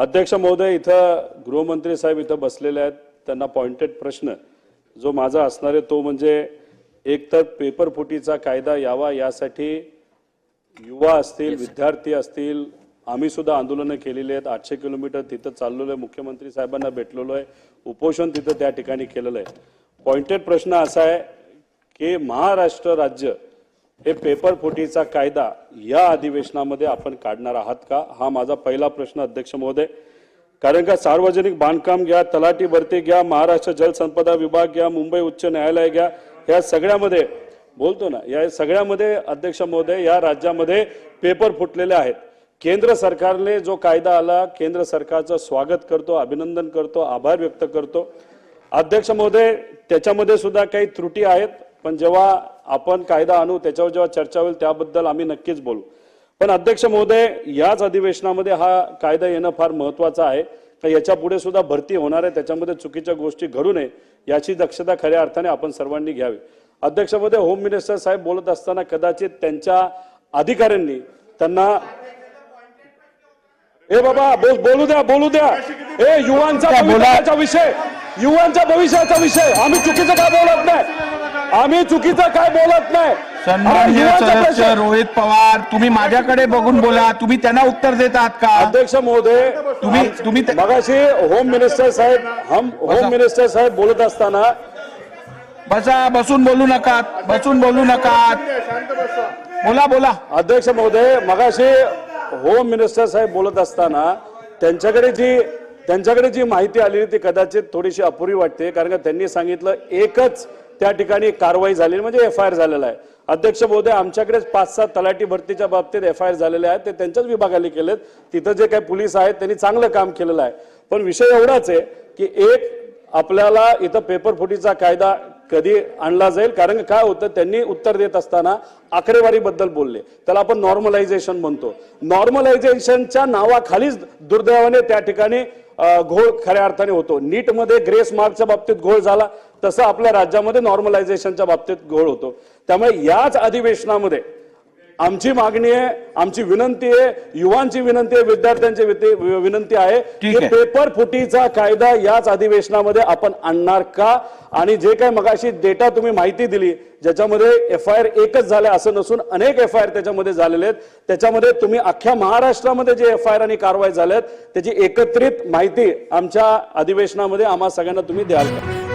अध्यक्ष महोदय इथं गृहमंत्री साहेब इथं बसलेले आहेत. त्यांना पॉइंटेड प्रश्न जो माझा असणार आहे तो म्हणजे एकतर पेपर फुटीचा कायदा यावा यासाठी युवा असतील विद्यार्थी असतील आम्ही सुद्धा आंदोलनं केलेली आहेत. आठशे किलोमीटर तिथं चाललेलो आहे. मुख्यमंत्री साहेबांना भेटलेलो आहे. उपोषण तिथं त्या ठिकाणी केलेलं आहे. पॉइंटेड प्रश्न असा आहे की महाराष्ट्र राज्य हे पेपर फुटीचा कायदा या अधिवेशनामध्ये आपण काढणार आहात का? हा माझा पहिला प्रश्न अध्यक्ष महोदय. कारण का सार्वजनिक बांधकाम घ्या तलाठी भरती घ्या महाराष्ट्र जलसंपदा विभाग घ्या मुंबई उच्च न्यायालय घ्या ह्या सगळ्यामध्ये बोलतो ना या सगळ्यामध्ये अध्यक्ष महोदय या राज्यामध्ये पेपर फुटलेले आहेत. केंद्र सरकारने जो कायदा आला केंद्र सरकारचं स्वागत करतो अभिनंदन करतो आभार व्यक्त करतो. अध्यक्ष महोदय त्याच्यामध्ये सुद्धा काही त्रुटी आहेत. पण जेव्हा आपण कायदा आणू त्याच्यावर जेव्हा चर्चा होईल त्याबद्दल आम्ही नक्कीच बोलू. पण अध्यक्ष महोदय याच अधिवेशनामध्ये हा कायदा येणं फार महत्वाचं आहे. का याच्यापुढे सुद्धा भरती होणार आहे. त्याच्यामध्ये चुकीच्या गोष्टी घडू नये याची दक्षता खऱ्या अर्थाने आपण सर्वांनी घ्यावी. अध्यक्ष महोदय होम मिनिस्टर साहेब बोलत असताना कदाचित त्यांच्या अधिकाऱ्यांनी त्यांना ए बाबा बोल बोलू द्या बोलू द्या. ए युवांचा भविष्याचा विषय. युवांच्या भविष्याचा विषय. आम्ही चुकीचं काय बोलत नाही. आम्ही चुकीचं काय बोलत नाही. सन्माननीय सदस्य रोहित पवार तुम्ही माझ्याकडे बघून बोला. तुम्ही त्यांना उत्तर देत आहात का? अध्यक्ष महोदय तुम्ही- तुम्ही मगाशी होम मिनिस्टर साहेब हम होम मिनिस्टर साहेब बोलत असताना बसा बसून बोलू नका. बसून बोलू नका. बोला बोला. अध्यक्ष महोदय मगाशी होम मिनिस्टर साहेब बोलत असताना त्यांच्याकडे जी त्यांच्याकडे जी माहिती आलेली ती कदाचित थोडीशी अपुरी वाटते कारण का त्यांनी सांगितलं एकच त्या ठिकाणी कारवाई झालेली म्हणजे एफ आय आर झालेला आहे. अध्यक्ष महोदय आमच्याकडेच पाच सात तलाठी भरतीच्या बाबतीत एफ आय आर झालेले आहेत ते त्यांच्याच विभागाने केलेत. तिथं जे काही पोलीस आहेत त्यांनी चांगलं काम केलेलं आहे. पण विषय एवढाच आहे की एक आपल्याला इथं पेपर फुटीचा कायदा कधी आणला जाईल? कारण काय होतं त्यांनी उत्तर देत असताना आकडेवारीबद्दल बोलले. त्याला आपण नॉर्मलायझेशन म्हणतो. नॉर्मलायझेशनच्या नावाखालीच दुर्दैवाने त्या ठिकाणी घोळ खऱ्या अर्थाने होतो. नीटमध्ये ग्रेस मार्कच्या बाबतीत घोळ झाला तसं आपल्या राज्यामध्ये नॉर्मलायझेशनच्या बाबतीत घोळ होतो. त्यामुळे याच अधिवेशनामध्ये आमची मागणी आहे आमची विनंती आहे युवांची विनंती आहे विद्यार्थ्यांची विनंती आहे की. पेपर फुटीचा कायदा याच अधिवेशनामध्ये आपण आणणार का? आणि जे काही मगाशी डेटा तुम्ही माहिती दिली ज्याच्यामध्ये एफ आय आर एकच झाले असं नसून अनेक एफ आय आर त्याच्यामध्ये झालेले आहेत. त्याच्यामध्ये तुम्ही अख्ख्या महाराष्ट्रामध्ये जे एफ आय आर आणि कारवाई झाल्यात त्याची एकत्रित माहिती आमच्या अधिवेशनामध्ये आम्हा सगळ्यांना तुम्ही द्याल का?